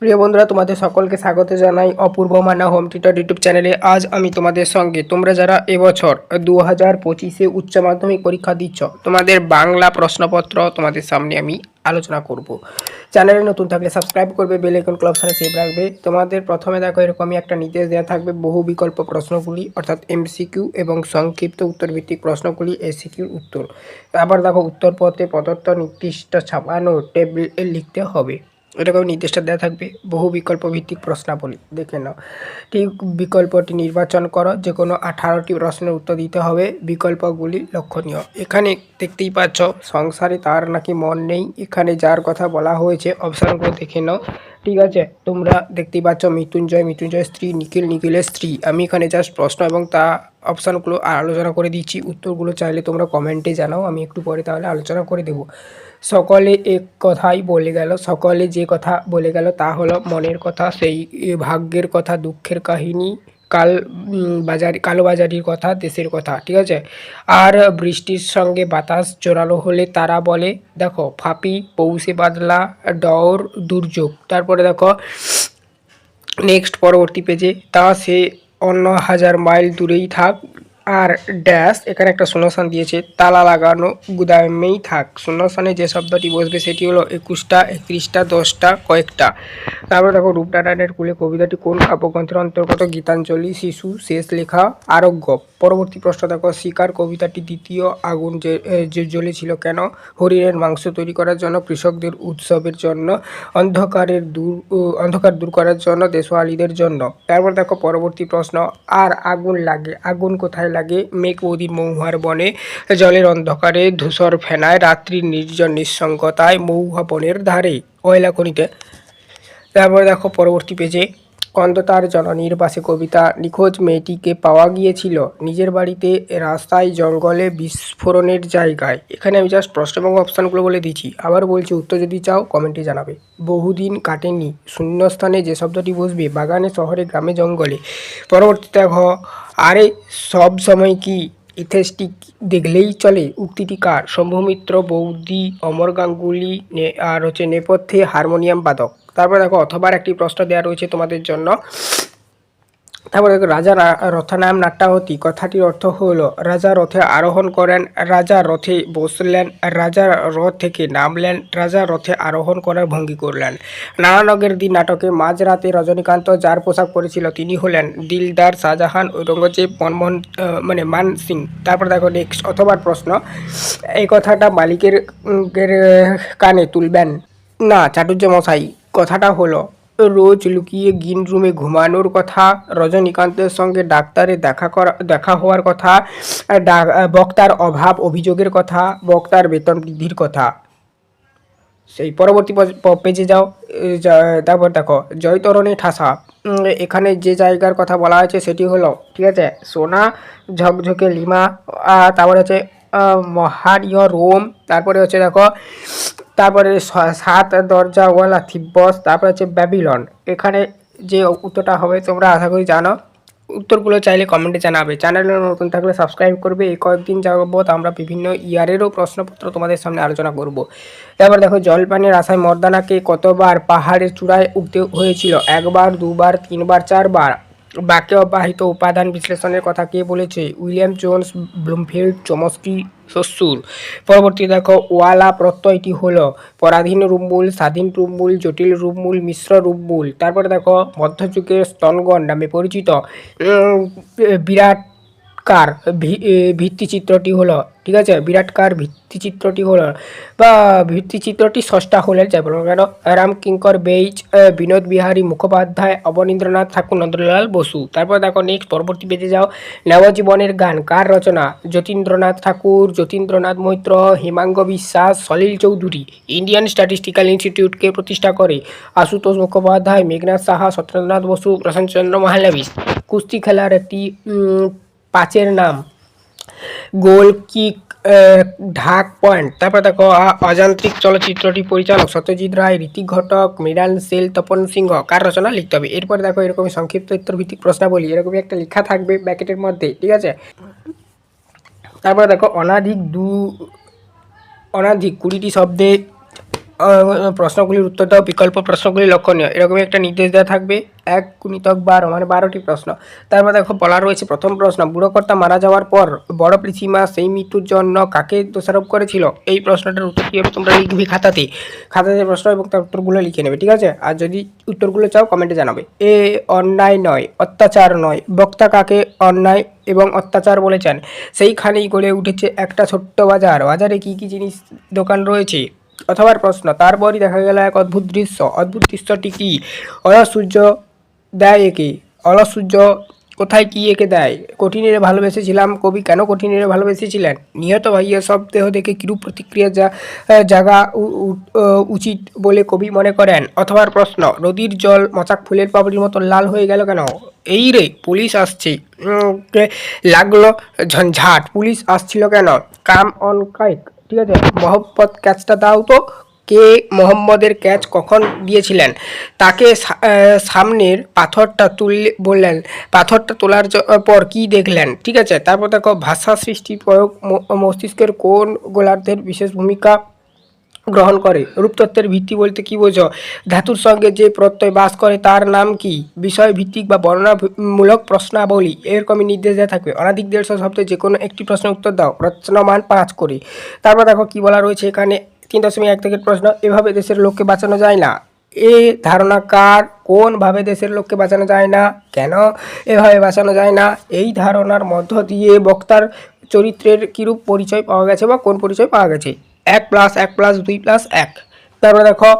প্রিয় বন্ধুরা, তোমাদের সকলকে স্বাগত জানাই অপূর্ব মানা হোম টিউটর ইউটিউব চ্যানেলে। আজ আমি তোমাদের সঙ্গে, তোমরা যারা এবছর দু হাজার পঁচিশে উচ্চ মাধ্যমিক পরীক্ষা দিচ্ছ, তোমাদের বাংলা প্রশ্নপত্র তোমাদের সামনে আমি আলোচনা করব। চ্যানেলে নতুন থাকলে সাবস্ক্রাইব করবে, বেল ক্লাব সাথে সেভ রাখবে। তোমাদের প্রথমে দেখো, এরকমই একটা নির্দেশ দেওয়া থাকবে, বহু বিকল্প প্রশ্নগুলি, অর্থাৎ এমসিকিউ এবং সংক্ষিপ্ত উত্তর ভিত্তিক প্রশ্নগুলি এসিকিউর উত্তর। আবার দেখো, উত্তরপত্রে প্রদত্ত নির্দিষ্ট ছাপানো টেবিল লিখতে হবে। এরকম নির্দেশটা দেওয়া থাকবে। বহু বিকল্প ভিত্তিক প্রশ্নাবলী দেখে নাও। ঠিক বিকল্পটি নির্বাচন করো যে কোনো আঠারোটি প্রশ্নের উত্তর দিতে হবে। বিকল্পগুলি লক্ষণীয়। এখানে দেখতেই পাচ্ছ, সংসারে তার নাকি মন নেই। এখানে যার কথা বলা হয়েছে অপশানগুলো দেখে নাও। ঠিক আছে, তোমরা দেখতেই পাচ্ছ মৃত্যুঞ্জয় মৃত্যুঞ্জয় স্ত্রী, নিখিল, নিখিলের স্ত্রী। আমি এখানে জাস্ট প্রশ্ন এবং তা অপশানগুলো আলোচনা করে দিচ্ছি। উত্তরগুলো চাইলে তোমরা কমেন্টে জানাও, আমি একটু পরে তাহলে আলোচনা করে দেব। সকলে এক কথাই বলে গেল, সকলে যে কথা বলে গেল তা হলো মনের কথা, সেই ভাগ্যের কথা, দুঃখের কাহিনী কাল বাজার বাজারি কালোবাজারির কথা, দেশের কথা, ঠিক আছে? আর বৃষ্টির সঙ্গে বাতাস জোরালো হলে তারা বলে, দেখো, ফাঁপি, পৌষে বাদলা, ডর, দুর্যোগ। তারপরে দেখো নেক্সট পরবর্তী পেজে তা সে অন্য হাজার মাইল দূরেই থাক আর ড্যাশ, এখানে একটা শূন্যস্থান দিয়েছে, তালা লাগানো, গুদামেই থাক। শূন্যস্থানে যে শব্দটি বসবে সেটি হলো একুশটা, একত্রিশটা, দশটা, কয়েকটা। তারপরে দেখো, রূপনারায়ণের কুলে কবিতাটি কোন কাব্যগ্রন্থের অন্তর্গত? গীতাঞ্জলি, শিশু, শেষ লেখা, আরোগ্য। পরবর্তী প্রশ্ন দেখো, শিকার কবিতাটি দ্বিতীয় আগুন যে জ্বলেছিল কেন? হরিণের মাংস তৈরি করার জন্য, কৃষকদের উৎসবের জন্য, অন্ধকারের দূর অন্ধকার দূর করার জন্য, দেশওয়ালিদের জন্য। তারপর দেখো, পরবর্তী প্রশ্ন, আর আগুন লাগে, আগুন কোথায় লাগে। মেঘ বৌদির মহুয়ার বনে জলের অন্ধকারে ধূসর ফেনায় রাত্রির নির্জন নিঃসঙ্গতায় মৌহা বনের ধারে। কয়লা খনিতে। তারপরে দেখো পরবর্তী পেজে কন্দতার জননীর পাশে কবিতা। নিখোঁজ মেয়েটিকে পাওয়া গিয়েছিল নিজের বাড়িতে রাস্তায় জঙ্গলে বিস্ফোরণের জায়গায়। এখানে আমি জাস্ট প্রশ্ন এবং অপশানগুলো বলে দিচ্ছি। আবার বলছি উত্তর যদি চাও কমেন্টে জানাবে। বহুদিন কাটেনি। শূন্যস্থানে যে শব্দটি বসবে, বাগানে, শহরে, গ্রামে, জঙ্গলে। পরবর্তী দেখো আরে, সব সময় কি ইথেস্টিক দেখলেই চলে? উক্তিটি কার? শম্ভুমিত্র বৌদি অমর গাঙ্গুলি আর হচ্ছে নেপথ্যে হারমোনিয়াম বাদক। তারপর দেখো, অথবার একটি প্রশ্ন দেওয়া রয়েছে তোমাদের জন্য। তারপরে রাজা রথনাম নাট্যাবতী কথাটির অর্থ হলো, রাজা রথে আরোহণ করেন, রাজা রথে বসলেন, রাজা রথ থেকে নামলেন, রাজা রথে আরোহণ করার ভঙ্গি করলেন। নানানগের দিন নাটকে মাঝরাতে রজনীকান্ত যার পোশাক পরেছিল তিনি হলেন দিলদার শাহজাহান, ঔরঙ্গজেব, মনমোহন মানে মান সিং। তারপর দেখো নেক্সট অথবার প্রশ্ন, এই কথাটা মালিকের কানে তুলবেন? না চাটুর্য মশাই কথাটা হলো রোজ লুকিয়ে গিন রুমে ঘুমানোর কথা, রজনীকান্তের সঙ্গে ডাক্তারে দেখা করা, দেখা হওয়ার কথা বক্তার অভাব, অভিযোগের কথা, বক্তার বেতন বৃদ্ধির কথা। সেই পরবর্তী পজ- যাও তারপর দেখো জয়তরণে ঠাসা। এখানে যে জায়গার কথা বলা হয়েছে সেটি হলো, ঠিক আছে, সোনা, ঝকঝকে লিমা তারপরে হচ্ছে আহ, মহানীয় রোম তারপরে হচ্ছে দেখো তারপরে সাত দরজাওয়ালা থিব্বস তারপরে হচ্ছে ব্যাবিলন। এখানে যে উত্তরটা হবে তোমরা আশা করি জানো। উত্তরগুলো চাইলে কমেন্টে জানাবে। চ্যানেলে নতুন থাকলে সাবস্ক্রাইব করবে। এই কয়েকদিন যাবত আমরা বিভিন্ন ইয়ারেরও প্রশ্নপত্র তোমাদের সামনে আলোচনা করব। এবার দেখো জলপানের আশায় মর্দানাকে কতবার পাহাড়ের চূড়ায় উঠতে হয়েছিল? একবার দুবার তিনবার চারবার? বাক্যে অব্যাহিত উপাদান বিশ্লেষণের কথা কে বলেছে? উইলিয়াম জোন্স ব্লুমফিল্ড চমস্কি শ্বশুর। পরবর্তী দেখো ওয়ালা প্রত্যয়টি হল পরাধীন রূপমূল স্বাধীন রূপমূল জটিল রূপমূল মিশ্র রূপমূল তারপরে দেখো মধ্যযুগের স্তনগণ নামে পরিচিত। উম, এ, ভিত্তিচিত্রটি হলো ঠিক আছে? বিরাটকার ভিত্তিচিত্রটি হলো বা ভিত্তিচিত্রটি ষষ্ঠা হলেন যাই বলুন কেন? রাম কিঙ্কর বেইজ বিনোদ বিহারী মুখোপাধ্যায় অবনীন্দ্রনাথ ঠাকুর নন্দলাল বসু। তারপর দেখো নেক্সট পরবর্তী পেজে যাও। নবজীবনের গান কার রচনা? যতীন্দ্রনাথ ঠাকুর যতীন্দ্রনাথ মৈত্র হিমাঙ্গ বিশ্বাস সলিল চৌধুরী। ইন্ডিয়ান স্ট্যাটিস্টিক্যাল ইনস্টিটিউটকে প্রতিষ্ঠা করে আশুতোষ মুখোপাধ্যায় মেঘনাথ সাহা সত্যেন্দ্রনাথ বসু প্রশান্তচন্দ্র মাহালাবিস কুস্তি খেলার একটি পাঁচের নাম। গোল কিক ঢাক পয়েন্ট। তারপর দেখো অযান্ত্রিক চলচ্চিত্রটি পরিচালক সত্যজিৎ রায়, ঋতিক ঘটক, মৃণাল সেল তপন সিংহ, কার রচনা লিখতে হবে? এরপরে দেখো, এরকম সংক্ষিপ্ত উত্তরভিত্তিক প্রশ্নাবলী এরকমই একটা লেখা থাকবে ব্যাকেটের মধ্যে, ঠিক আছে? তারপরে দেখো, অনাধিক দু, অনাধিক কুড়িটি শব্দে প্রশ্নগুলির উত্তর দাও, বিকল্প প্রশ্নগুলি লক্ষণীয়। এরকমই একটা নির্দেশ দেওয়া থাকবে। এক গুণিতক বারো মানে বারোটি প্রশ্ন। তারপর দেখো, বলা রয়েছে, প্রথম প্রশ্ন, বুড়োকর্তা মারা যাওয়ার পর বড় পিসিমা সেই মৃত্যুর জন্য কাকে দোষারোপ করেছিল? এই প্রশ্নটার উত্তর কী হবে তোমরা লিখবে খাতাতে। খাতাতে প্রশ্ন এবং তার উত্তরগুলো লিখে নেবে, ঠিক আছে? আর যদি উত্তরগুলো চাও কমেন্টে জানাবে। এ, অন্যায় নয়, অত্যাচার নয়। বক্তা কাকে অন্যায় এবং অত্যাচার বলেছেন? সেইখানেই গড়ে উঠেছে একটা ছোট্ট বাজার। বাজারে কি কি জিনিস দোকান রয়েছে? অথবা প্রশ্ন তারপরই দেখা গেল এক অদ্ভুত দৃশ্য। অদ্ভুত দৃশ্যটি কি? সূর্য দেয় একে। সূর্য কোথায় কি একে দেয়? কঠিনের ভালোবেসেছিলাম কবি কেন কঠিনের ভালোবেসেছিলেন? নিহত ভাইয়ের সব দেহ দেখে কিরূপ প্রতিক্রিয়া যা জাগা উচিত বলে কবি মনে করেন? অথবা প্রশ্ন, নদীর জল মচাক ফুলের পাপড়ির মতো লাল হয়ে গেল কেন? এই রে, পুলিশ আসছে। লাগল ঝঞ্ঝাট। পুলিশ আসছিল কেন? কাম অন কাইক। ঠিক আছে মোহাম্মদ ক্যাচটা দাও তো। কে মোহাম্মদের ক্যাচ কখন দিয়েছিলেন? তাকে সামনের পাথরটা তুললে, বললেন, পাথরটা তোলার পর কি দেখলেন? ঠিক আছে, তারপর দেখো, ভাষা সৃষ্টি প্রয়োগ মস্তিষ্কের কোন গোলার্ধের বিশেষ ভূমিকা গ্রহণ করে। রূপতত্ত্বের ভিত্তি বলতে কি বোঝো? ধাতুর সঙ্গে যে প্রত্যয় বাস করে তার নাম কি? বিষয় ভিত্তিক বা বর্ণনামূলক প্রশ্নাবলী। এরকমই নির্দেশ দেওয়া থাকবে। অনাধিক দেড়শো শব্দে যে কোনো একটি প্রশ্নের উত্তর দাও। রচনামান পাঁচ করে। তারপর দেখো কি বলা রয়েছে এখানে? তিন দশমিক এক থেকে প্রশ্ন, এভাবে দেশের লোককে বাঁচানো যায় না। এ ধারণা কার কোনভাবে দেশের লোককে বাঁচানো যায় না? কেন এভাবে বাঁচানো যায় না? এই ধারণার মধ্য দিয়ে বক্তার চরিত্রের কিরূপ পরিচয় পাওয়া গেছে বা কোন পরিচয় পাওয়া গেছে? এক প্লাস এক প্লাস দুই প্লাস এক। তারপরে দেখো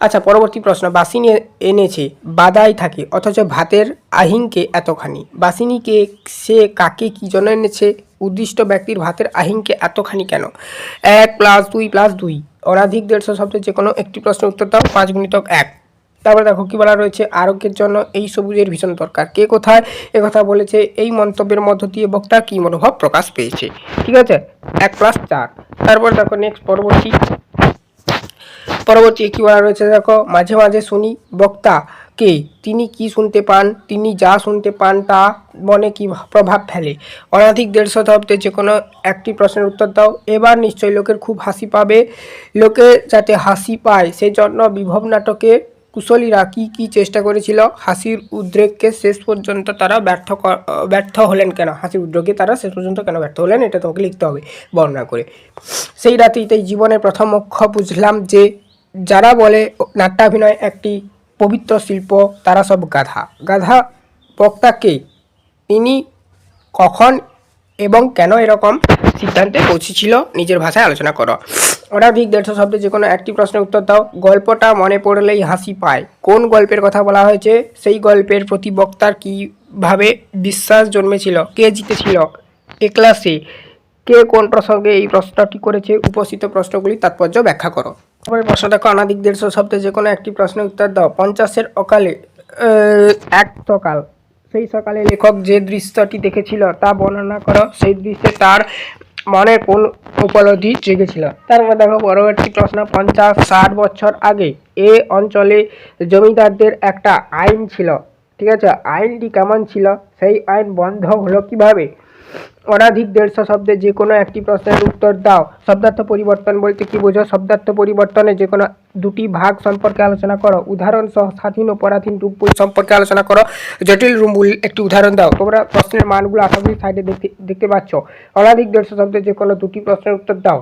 আচ্ছা পরবর্তী প্রশ্ন বাসিনী এনেছে, বাদাই থাকে, অথচ ভাতের আহিংকে এতখানি। বাসিনীকে সে কাকে কি জন্য এনেছে? উদ্দিষ্ট ব্যক্তির ভাতের আহিংকে এতখানি কেন? এক প্লাস দুই প্লাস দুই। অনাধিক দেড়শো শব্দের যে কোনো একটি প্রশ্নের উত্তর দাও, পাঁচ গুণিতক এক। তারপরে দেখো কি বলা রয়েছে, আরোগ্যের জন্য এই সবুজের ভীষণ দরকার। কে কোথায়? কথা বলেছে এই মন্তব্যের মধ্য দিয়ে বক্তা কি মনোভাব প্রকাশ পেয়েছে। ঠিক আছে? এক প্লাস চার। তারপর দেখো নেক্সট পরবর্তী। পরবর্তী কি বলা রয়েছে দেখো, মাঝে মাঝে শুনি বক্তা কে, তিনি কি শুনতে পান, তিনি যা শুনতে পান তা মনে কি প্রভাব ফেলে? অনাধিক দেড় শতাব্দে যে কোনো একটি প্রশ্নের উত্তর দাও, এবার নিশ্চয়ই লোকের খুব হাসি পাবে। লোকে যাতে হাসি পায় সেই জন্য বিভব নাটকে কুশলীরা কি কি চেষ্টা করেছিল, হাসির উদ্রেককে শেষ পর্যন্ত তারা ব্যর্থ ব্যর্থ হলেন কেন? হাসির উদ্রেকে তারা শেষ পর্যন্ত কেন ব্যর্থ হলেন? এটা তোমাকে লিখতে হবে বর্ণনা করে। সেই রাতেই তাই জীবনের প্রথম অক্ষ বুঝলাম যে যারা বলে নাট্যাভিনয় একটি পবিত্র শিল্প, তারা সব গাধা। গাধা বক্তাকে তিনি কখন এবং কেন এরকম সিদ্ধান্তে পৌঁছেছিল? নিজের ভাষায় আলোচনা করো। অনাধিক দেড়শো শব্দে যে কোনো একটি প্রশ্নের উত্তর দাও। গল্পটা মনে পড়লেই হাসি পায়। কোন গল্পের কথা বলা হয়েছে? সেই গল্পের প্রতি বক্তার কীভাবে বিশ্বাস জন্মেছিল? কে জিতেছিল? এ ক্লাসে? কে কোন প্রসঙ্গে এই প্রশ্নটি করেছে? উপস্থিত প্রশ্নগুলি তাৎপর্য ব্যাখ্যা করো। তারপরে প্রশ্ন দেখো অনাধিক দেড়শো শব্দে যে কোনো একটি প্রশ্নের উত্তর দাও। পঞ্চাশের অকালে এক সকাল। সেই সকালে লেখক যে দৃশ্যটি দেখেছিল তা বর্ণনা করো। সেই দৃশ্যে তার মনে কোন উপলব্ধি জেগেছিল তারপর দেখো, পরবর্তী প্রশ্ন, পঞ্চাশ ষাট বছর আগে এ অঞ্চলে জমিদারদের একটা আইন ছিল। ঠিক আছে? আইনটি কেমন ছিল? সেই আইন বন্ধ হলো কীভাবে? অনাধিক দেড়শো শব্দে যে কোনো একটি প্রশ্নের উত্তর দাও। শব্দার্থ পরিবর্তন বলতে কি বোঝো? শব্দার্থ পরিবর্তনে যে কোনো দুটি ভাগ সম্পর্কে আলোচনা করো। উদাহরণ সহ স্বাধীন ও পরাধীন রূপ সম্পর্কে আলোচনা করো। জটিল রুমুল একটি উদাহরণ দাও। তোমরা প্রশ্নের মানগুলো আশা করি সাইডে দেখতে দেখতে পাচ্ছ। অনাধিক দেড়শো শব্দে যে কোনো দুটি প্রশ্নের উত্তর দাও।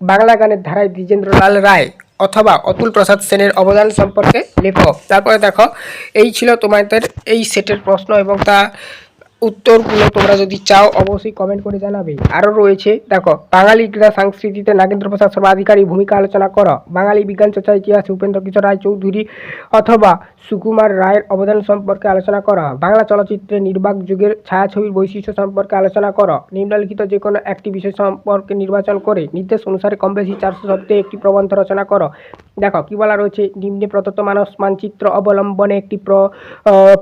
বাংলা গানের ধারায় দ্বিজেন্দ্রলাল রায় অথবা অতুল প্রসাদ সেনের অবদান সম্পর্কে লেখো। তারপরে দেখো, এই ছিল তোমাদের এই সেটের প্রশ্ন এবং তা উত্তরগুলো তোমরা যদি চাও, অবশ্যই কমেন্ট করে জানাবে। আরও রয়েছে, দেখো, বাঙালি ক্রীড়া সংস্কৃতিতে নাগেন্দ্র প্রসাদ সর্বাধিকারী ভূমিকা আলোচনা করো। বাঙালি বিজ্ঞান চর্চা ইতিহাসে উপেন্দ্র কিশোর রায় চৌধুরী অথবা সুকুমার রায়ের অবদান সম্পর্কে আলোচনা করো। বাংলা চলচ্চিত্রে নির্বাক যুগের ছায়াছবির বৈশিষ্ট্য সম্পর্কে আলোচনা করো। নিম্নলিখিত যে কোনো একটি বিষয় সম্পর্কে নির্বাচন করে নির্দেশ অনুসারে কম বেশি চারশো শব্দে একটি প্রবন্ধ রচনা করো। দেখো, কি বলা রয়েছে? নিম্নে প্রদত্ত মানস মানচিত্র অবলম্বনে একটি প্র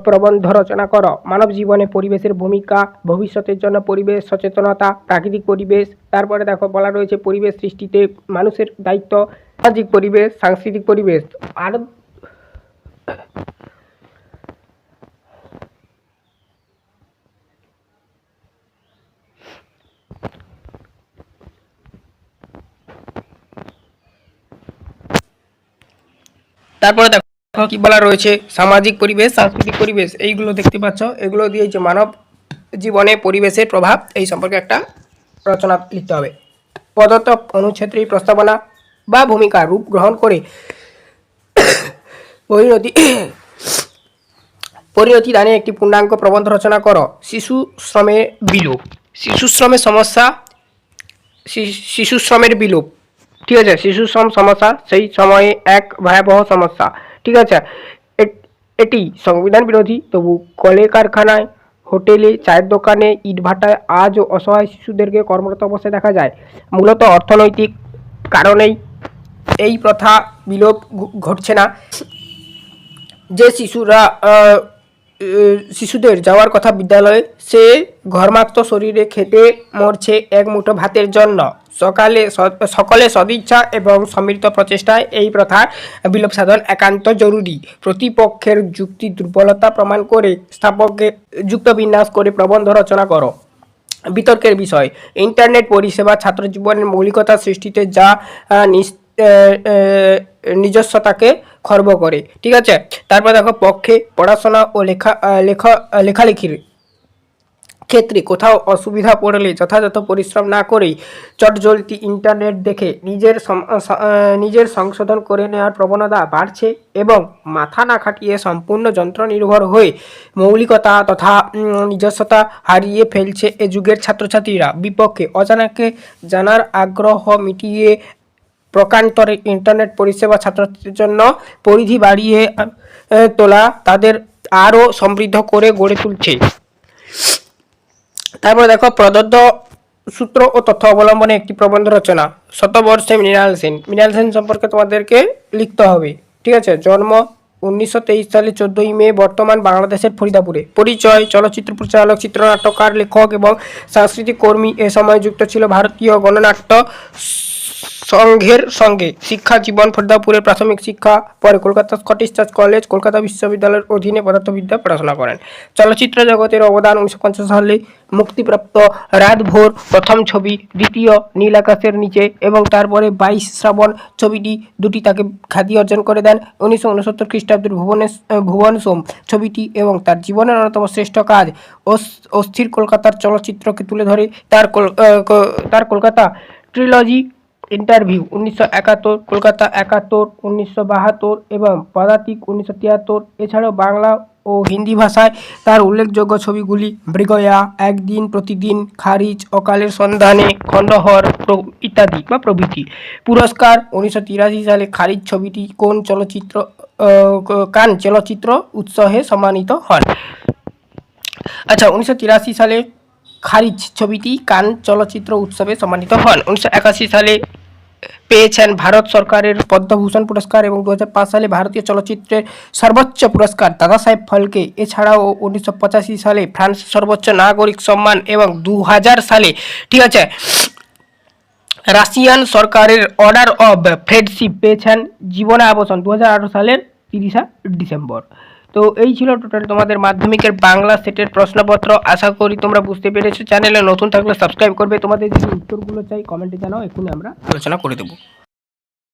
প্রবন্ধ রচনা করো। মানব জীবনে পরিবেশের ভূমিকা, ভবিষ্যতের জন্য পরিবেশ সচেতনতা, প্রাকৃতিক পরিবেশ। তারপরে দেখো, বলা রয়েছে পরিবেশ সৃষ্টিতে মানুষের দায়িত্ব, সামাজিক পরিবেশ, সাংস্কৃতিক পরিবেশ। আরও তারপরে দেখো কি বলা রয়েছে, সামাজিক পরিবেশ, সাংস্কৃতিক পরিবেশ, এইগুলো দেখতে পাচ্ছ। এগুলো দিয়ে যে মানব জীবনে পরিবেশের প্রভাব, এই সম্পর্কে একটা রচনা লিখতে হবে। প্রদত্ত অনুচ্ছেদটি প্রস্তাবনা বা ভূমিকা রূপ গ্রহণ করে পরিণতি পরিণতি দানে একটি পূর্ণাঙ্গ প্রবন্ধ রচনা করো। শিশু শ্রমের বিলোপ। শিশু শ্রমের সমস্যা শিশু শ্রমের বিলোপ। ঠিক আছে, শিশু শ্রম সমস্যা, সেই সময়ে এক ভয়াবহ সমস্যা। ঠিক আছে, এটি সংবিধান বিরোধী, তবু কলে কারখানায়, হোটেলে, চায়ের দোকানে ইটভাটায় আজও অসহায় শিশুদেরকে কর্মরত অবস্থায় দেখা যায়। মূলত অর্থনৈতিক কারণেই এই প্রথা বিলোপ ঘটছে না। যে শিশুরা শিশুদের যাওয়ার কথা বিদ্যালয়ে, সে ঘরমাক্ত শরীরে খেতে মরছে এক মুঠো ভাতের জন্য। সকালে সকলে সদিচ্ছা এবং সমৃদ্ধ প্রচেষ্টায় এই প্রথার বিলোপ সাধন একান্ত জরুরি। প্রতিপক্ষের যুক্তি দুর্বলতা প্রমাণ করে স্থাপককে যুক্ত বিন্যাস করে প্রবন্ধ রচনা করো। বিতর্কের বিষয়, ইন্টারনেট পরিষেবা ছাত্র জীবনের মৌলিকতা সৃষ্টিতে যা নিজস্বতাকে খর্ব করে। ঠিক আছে? তারপর দেখো, পক্ষে পড়াশোনা ও লেখা লেখা লেখালেখির ক্ষেত্রে কোথাও অসুবিধা পড়লে, যথাযথ পরিশ্রম না করেই চটজলতি ইন্টারনেট দেখে নিজের নিজের সংশোধন করে নেওয়ার প্রবণতা বাড়ছে এবং মাথা না খাটিয়ে সম্পূর্ণ যন্ত্র নির্ভর হয়ে মৌলিকতা তথা নিজস্বতা হারিয়ে ফেলছে এ যুগের ছাত্রছাত্রীরা। বিপক্ষে অজানাকে জানার আগ্রহ মিটিয়ে প্রকান্তরে ইন্টারনেট পরিষেবা ছাত্রছাত্রীদের জন্য পরিধি বাড়িয়ে তোলা তাদের আরও সমৃদ্ধ করে গড়ে তুলছে। তারপরে দেখো, প্রদত্ত সূত্র ও তথ্য অবলম্বনে একটি প্রবন্ধ রচনা, শতবর্ষে মৃণাল সেন। মৃণাল সেন সম্পর্কে তোমাদেরকে লিখতে হবে, ঠিক আছে? জন্ম উনিশশো তেইশ সালে চোদ্দোই মে, বর্তমান বাংলাদেশের ফরিদাপুরে। পরিচয়, চলচ্চিত্র পরিচালক, চিত্রনাট্যকার, লেখক এবং সাংস্কৃতিক কর্মী এ সময় যুক্ত ছিল ভারতীয় গণনাট্য সংঘের সঙ্গে শিক্ষা, জীবন ফরিদাপুরের প্রাথমিক শিক্ষা, পরে Kolkata Scottish church college, Kolkata বিশ্ববিদ্যালয়ের অধীনে পদার্থবিদ্যা পড়াশোনা করেন। চলচ্চিত্র জগতের অবদান উনিশশো পঞ্চাশ সালে মুক্তিপ্রাপ্ত রাত ভোর প্রথম ছবি, দ্বিতীয় নীল আকাশের নিচে এবং তারপরে বাইশ শ্রাবণ ছবিটি, দুটি তাকে খ্যাতি অর্জন করে দেন উনিশশো উনসত্তর খ্রিস্টাব্দের ভুবনেশ ভুবন সোম ছবিটি এবং তার জীবনের অন্যতম শ্রেষ্ঠ কাজ অস- অস্থির কলকাতার চলচ্চিত্রকে তুলে ধরে তার তার কলকাতা ট্রিলজি ইন্টারভিউ উনিশশো একাত্তর, কলকাতা একাত্তর, উনিশশো বাহাত্তর এবং পদাতিক উনিশশো তিয়াত্তর। এছাড়াও বাংলা ও হিন্দি ভাষায় তার উল্লেখযোগ্য ছবিগুলি মৃগয়া, একদিন, প্রতিদিন, খারিজ, অকালের সন্ধানে, খণ্ডহর ইত্যাদি বা প্রভৃতি। পুরস্কার উনিশশো তিরাশি সালে খারিজ ছবিটি কোন চলচ্চিত্র কান চলচ্চিত্র উৎসবে সম্মানিত হন? আচ্ছা উনিশশো তিরাশি সালে খারিজ ছবিটি কান চলচ্চিত্র উৎসবে সম্মানিত হন। উনিশশো একাশি সালে পেয়েছেন ভারত সরকারের পদ্মভূষণ পুরস্কার এবং দু হাজার পাঁচ সালে ভারতীয় চলচ্চিত্রের সর্বোচ্চ পুরস্কার দাদা সাহেব ফলকে। এছাড়াও উনিশশো পঁচাশি সালে ফ্রান্স সর্বোচ্চ নাগরিক সম্মান এবং দু হাজার সালে ঠিক আছে, রাশিয়ান সরকারের অর্ডার অব ফ্রেডশিপ পেয়েছেন জীবনে আবাসন দু সালের তিরিশা ডিসেম্বর। তো এই ছিল টোটাল তোমাদের মাধ্যমিকের বাংলা সেটের প্রশ্নপত্র। আশা করি তোমরা বুঝতে পেরেছ। চ্যানেলে নতুন থাকলে সাবস্ক্রাইব করবে। তোমাদের যদি উত্তরগুলো চাই কমেন্টে জানাও, এক্ষুনি আমরা আলোচনা করে দেবো।